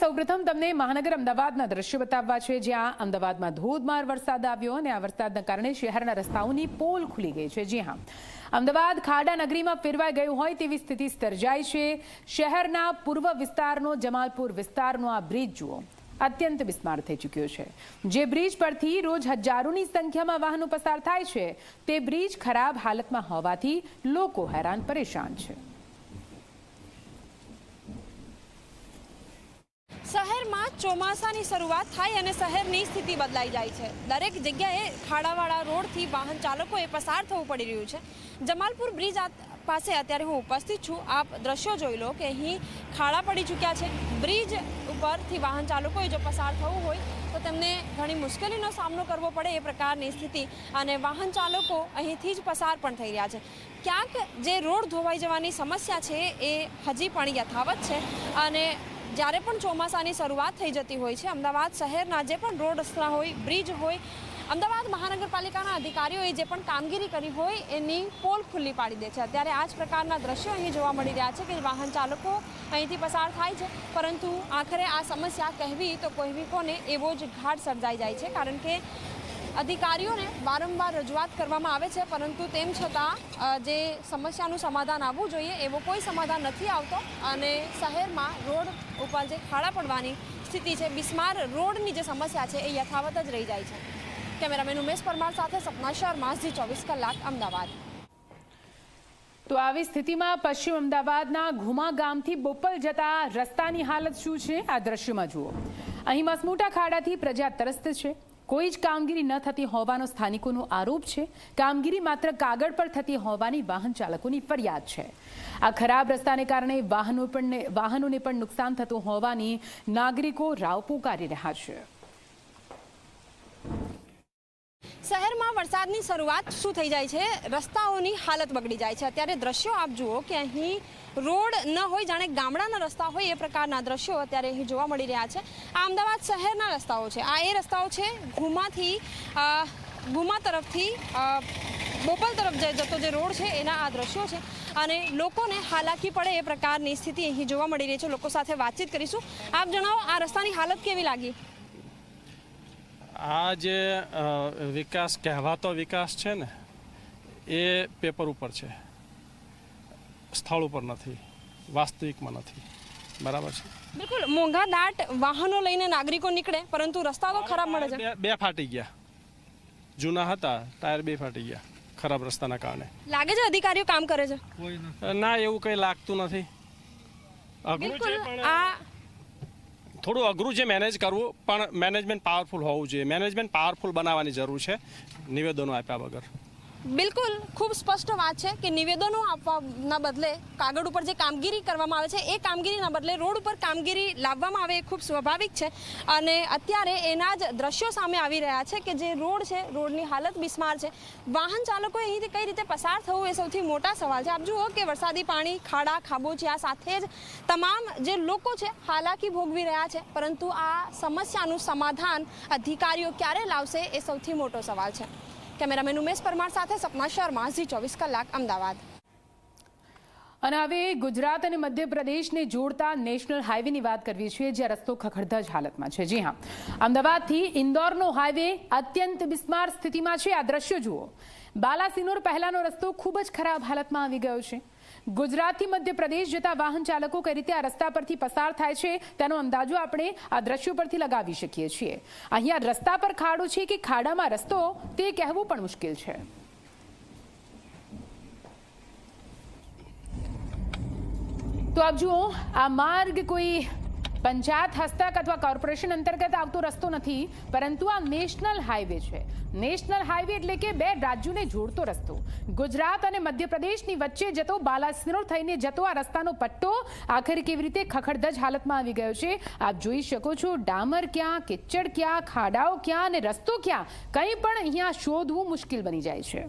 સૌપ્રથમ તમને મહાનગર અમદાવાદના દ્રશ્યો બતાવવા છે, જ્યાં અમદાવાદમાં ધોધમાર વરસાદ આવ્યો અને આ વરસાદના કારણે શહેરના રસ્તાઓની પોલ ખુલી ગઈ છે. જી હા. અમદાવાદ ખાડા નગરીમાં ફેરવાઈ ગયું હોય તેવી સ્થિતિ સર્જાઈ છે. શહેરના પૂર્વ વિસ્તારનો જમાલપુર વિસ્તારનો આ બ્રિજ જુઓ. અત્યંત બિસ્માર થઈ ચૂક્યો છે. જે બ્રિજ પરથી રોજ હજારોની સંખ્યામાં વાહનો પસાર થાય છે, તે બ્રિજ ખરાબ હાલતમાં હોવાથી લોકો હેરાન પરેશાન છે. શહેરમાં ચોમાસાની શરૂઆત થાય અને શહેરની સ્થિતિ બદલાઈ જાય છે. દરેક જગ્યાએ ખાડાવાળા રોડથી વાહન ચાલકોએ પસાર થવું પડી રહ્યું છે. જમાલપુર બ્રિજ પાસે અત્યારે હું ઉપસ્થિત છું. આપ દ્રશ્યો જોઈ લો કે અહીં ખાડા પડી ચૂક્યા છે. બ્રિજ ઉપરથી વાહન ચાલકોએ જો પસાર થવું હોય તો તેમને ઘણી મુશ્કેલીનો સામનો કરવો પડે એ પ્રકારની સ્થિતિ અને વાહન ચાલકો અહીંથી જ પસાર પણ થઈ રહ્યા છે. ક્યાંક જે રોડ ધોવાઈ જવાની સમસ્યા છે એ હજી પણ યથાવત છે અને જ્યારે પણ ચોમાસાની શરૂઆત થઈ જતી હોય છે, અમદાવાદ શહેરના જે પણ રોડ રસ્તા હોય, બ્રિજ હોય, અમદાવાદ મહાનગરપાલિકાના અધિકારીઓએ જે પણ કામગીરી કરી હોય, એની પોલ ખુલ્લી પાડી દે છે. અત્યારે આ જ પ્રકારના દ્રશ્યો અહીં જોવા મળી રહ્યા છે કે વાહન ચાલકો અહીંથી પસાર થાય છે, પરંતુ આખરે આ સમસ્યા કહેવી તો કહેવી કોને, એવો જ ઘાટ સર્જાઈ જાય છે, કારણ કે અધિકારીઓને વારંવાર રજૂઆત કરવામાં આવે છે, પરંતુ તેમ છતાં જે સમસ્યાનું સમાધાન આવવું જોઈએ એવો કોઈ સમાધાન નથી આવતો અને શહેરમાં રોડ ઉપર જે ખાડા પડવાની સ્થિતિ છે, બિસ્માર રોડની જે સમસ્યા છે એ યથાવત જ રહી જાય છે. કેમેરામેન ઉમેશ પરમાર સાથે સપના શર્મા, ઝી ચોવીસ કલાક, અમદાવાદ. તો આવી સ્થિતિમાં પશ્ચિમ અમદાવાદના ઘુમા ગામથી બોપલ જતા રસ્તાની હાલત શું છે? આ દ્રશ્યમાં જુઓ. અહીં મસમોટા ખાડાથી પ્રજા ત્રસ્ત છે. કોઈ જ કામગીરી ન થતી હોવાનો સ્થાનિકોનો આરોપ છે. કામગીરી માત્ર કાગળ પર થતી હોવાની વાહન ચાલકોની ફરિયાદ છે. આ ખરાબ રસ્તાને કારણે વાહનો પણ વાહનોને પણ નુકસાન થતું હોવાની નાગરિકો રાવ પુકારી રહ્યા છે શહેરમાં વરસાદની શરૂઆત શું થઈ જાય છે? રસ્તાઓની હાલત બગડી જાય છે. અત્યારે દ્રશ્યો આપ જુઓ કે અહીં રોડ ન હોય, જાણે ગામડાના રસ્તા હોય એ પ્રકારના દ્રશ્યો અત્યારે અહીં જોવા મળી રહ્યા છે. આ અમદાવાદ શહેરના રસ્તાઓ છે. આ એ રસ્તાઓ છે ઘુમાથી ગુમા તરફથી બોપલ તરફ જતો જે રોડ છે એના આ દ્રશ્યો છે. અને લોકોને હાલાકી પડે એ પ્રકારની સ્થિતિ અહીં જોવા મળી રહી છે. લોકો સાથે વાતચીત કરીશું. આપ જણાવો, આ રસ્તાની હાલત કેવી લાગી? આ જે વિકાસ કહેવાતો વિકાસ છે ને એ પેપર ઉપર છે. સ્થળ ઉપર નથી વાસ્તવિકમાં નથી. બરાબર છે? બિલકુલ મોંઘા દાટ વાહનો લઈને નાગરિકો નીકળે પરંતુ રસ્તા તો ખરાબ મળે છે. બે- ફાટી ગયા. જૂના હતા ટાયર બે ફાટી ગયા ખરાબ રસ્તાના કારણે. લાગે છે અધિકારીઓ કામ કરે છે? ના એવું કંઈ લાગતું નથી. અઘરું બિલકુલ છે પણ આ થોડું અઘરું છે મેનેજ કરવું, પણ મેનેજમેન્ટ પાવરફુલ હોવું જોઈએ. મેનેજમેન્ટ પાવરફુલ બનાવવાની જરૂર છે. નિવેદનો આપ્યા વગર. બિલકુલ, ખૂબ સ્પષ્ટ વાત છે કે નિવેદનો આપવાના બદલે કાગળ ઉપર જે કામગીરી કરવામાં આવે છે, એ કામગીરીના બદલે રોડ ઉપર કામગીરી લાવવામાં આવે એ ખૂબ સ્વાભાવિક છે. અને અત્યારે એના જ દ્રશ્યો સામે આવી રહ્યા છે કે જે રોડ છે, રોડની હાલત બિસ્માર છે. વાહન ચાલકોએ અહીંથી કઈ રીતે પસાર થવું એ સૌથી મોટા સવાલ છે. આપ જુઓ કે વરસાદી પાણી, ખાડા, ખાબોચિયા સાથે જ તમામ જે લોકો છે હાલાકી ભોગવી રહ્યા છે. પરંતુ આ સમસ્યાનું સમાધાન અધિકારીઓ ક્યારે લાવશે એ સૌથી મોટો સવાલ છે. કેમેરામેન ઉમેશ પરમાર સાથે સપના શર્મા, ઝી ચોવીસ કલાક, અમદાવાદ. અને હવે ગુજરાત અને મધ્યપ્રદેશને જોડતા નેશનલ હાઈવેની વાત કરવી છીએ જ્યાં રસ્તો ખખડધજ હાલતમાં છે. જી હા. અમદાવાદથી ઇન્દોરનો હાઈવે અત્યંત બિસ્માર સ્થિતિમાં છે. આ દ્રશ્યો જુઓ. બાલાસિનોર પહેલાનો રસ્તો ખૂબ જ ખરાબ હાલતમાં આવી ગયો છે. ગુજરાતથી મધ્યપ્રદેશ જતા વાહન ચાલકો કઈ રીતે આ રસ્તા પરથી પસાર થાય છે, તેનો અંદાજો આપણે આ દ્રશ્યો પરથી લગાવી શકીએ છીએ. અહીંયા રસ્તા પર ખાડો છે કે ખાડામાં રસ્તો, તે કહેવું પણ મુશ્કેલ છે. તો આપ જુઓ, આ માર્ગ કોઈ પંચાયત હસ્તક અથવા કોર્પોરેશન અંતર્ગત આવતો રસ્તો નથી, પરંતુ આ નેશનલ હાઈવે છે. નેશનલ હાઈવે એટલે કે બે રાજ્યોને જોડતો રસ્તો. ગુજરાત અને મધ્યપ્રદેશની વચ્ચે જતો બાલાસિનોર થઈને જતો આ રસ્તાનો પટ્ટો આખરે કેવી રીતે ખખડધજ હાલતમાં આવી ગયો છે, આપ જોઈ શકો છો ડામર ક્યાં, કિચડ ક્યાં, ખાડાઓ ક્યાં અને રસ્તો ક્યાં, કંઈ પણ અહીંયા શોધવું મુશ્કેલ બની જાય છે.